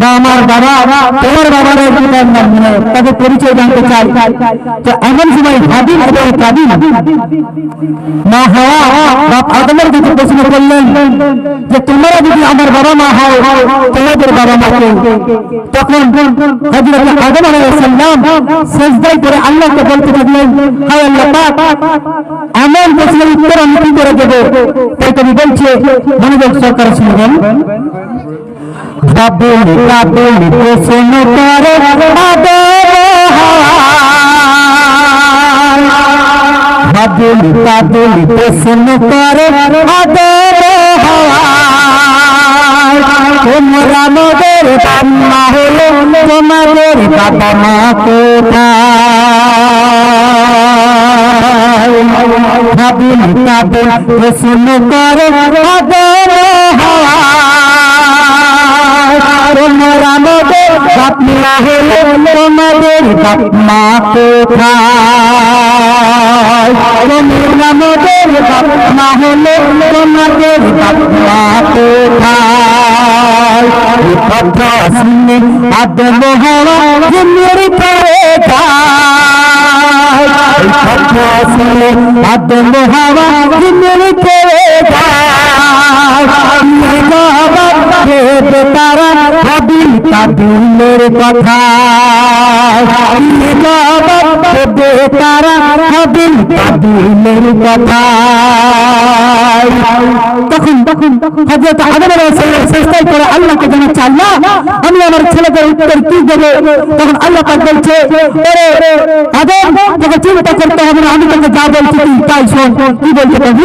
বা আমার বাবা, তোমার বাবার নিয়ে তাদের পরিচয় জানতে চাই। তো এমন সময় হাবিব এবং কাবিল মা হাওয়া বাপ আদমের কাছে প্রশ্ন করলেন যে, তোমরা যদি আমার বাবা মা হও, তোমাদের বাবা মা তখন হযরত আদম আলাইহিস করে আল্লাহকে বলতে লাগলেন, হায় আল্লাহ পাক, এমন প্রশ্নের উত্তর আমি কি করে দেব? তাই কবি বলছে, মনোযোগ সরকার শুনবেন। বাবুল বাবুল প্রশ্ন করে বাবুল বাবুল প্রশ্ন করে তোমরা মোদের বাম্মা হলো, তোমাদের বাবা মা কোথায় বাবুল বাবুল প্রশ্ন করে আদর তোমরা মোদের বাপমা হলো তোমাদের বাপমা কোথায়? তোমরা মোদের বাপমা হলো তোমাদের বাপমা কোথায়? কথা শুনে আদম হওয়া মেরে পরে যায়। কথা শুনে আদম হওয়া মেরে পরে যায়। তারা কাবিল কাবিলের কথা। তারা কাবিল কাবিলের কথা। তখন তখন হযরত আদম আলাইহিস সালাম চেষ্টা করে আল্লাহকে জানাচ্ছে, আল্লাহ, আমি আমার ছেলেদের উত্তর কি দেব? তখন আল্লাহ পাক বলছে, ওরে আদম, তোকে চিন্তা করতে হবে না, আমি তোকে যা বলছি তুই শোন। কি বলছে প্রভু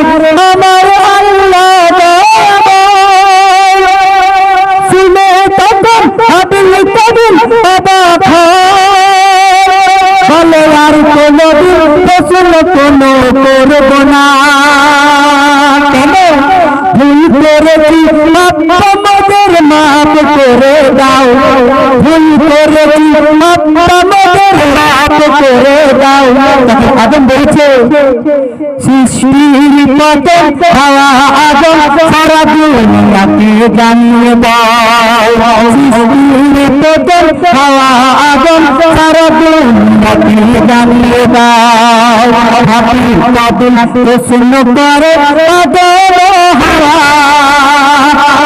পারে আমার আল্লাহ শুনে তখন হাবিল কবিল অবাক বলে, আর কোনো ফসল করে দাও। ভুল করে দাও। আদম বলছে সৃষ্টির পথে হাওয়া আদম সারা দুনিয়াকে জানিয়ে দাও। সৃষ্টির পথে হাওয়া আদম সারা দুনিয়াকে জানিয়ে দাও। হাবিব কাবিল প্রশ্ন করে আদম হাওয়া।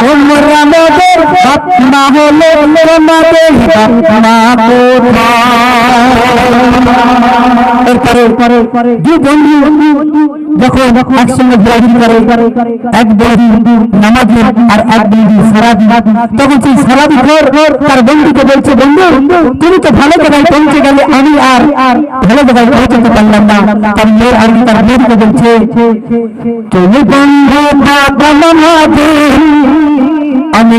তোমরা মোদের বাপমা হলো তোমাদের বাপমা কোথায়? তুমি তো ভালো জায়গায় পৌঁছে গেলে আমি আর ভালো জায়গায় পৌঁছাতে পারলাম না। তার মেয়ের আর তার বন্ধুকে বলছে আমি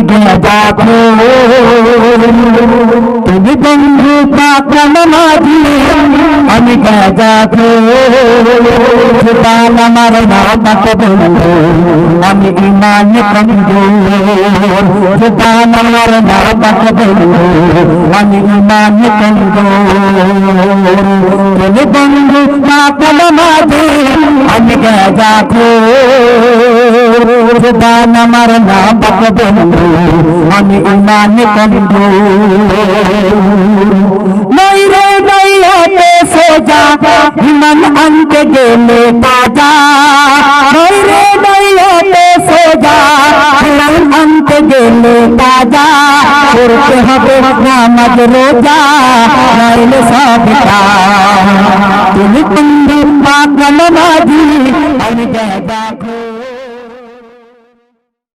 তুমি নামাজি আমি গাজা খুদান আমার নামাত বন্ধু আমি ইমান কমজোর। খুদান আমার নামাত বন্ধু আমি ইমান কমজোর। বন্ধু পাপা নামাজি আমি গাজা খুদান আমার নামাত আমি ইমান কমজোর। जा हिमन अंत गेले ताज़ा। मेरे नैया पे सो जा हिमन अंत गेले ताज़ा। पुरते हबे नामज रोजा नाइल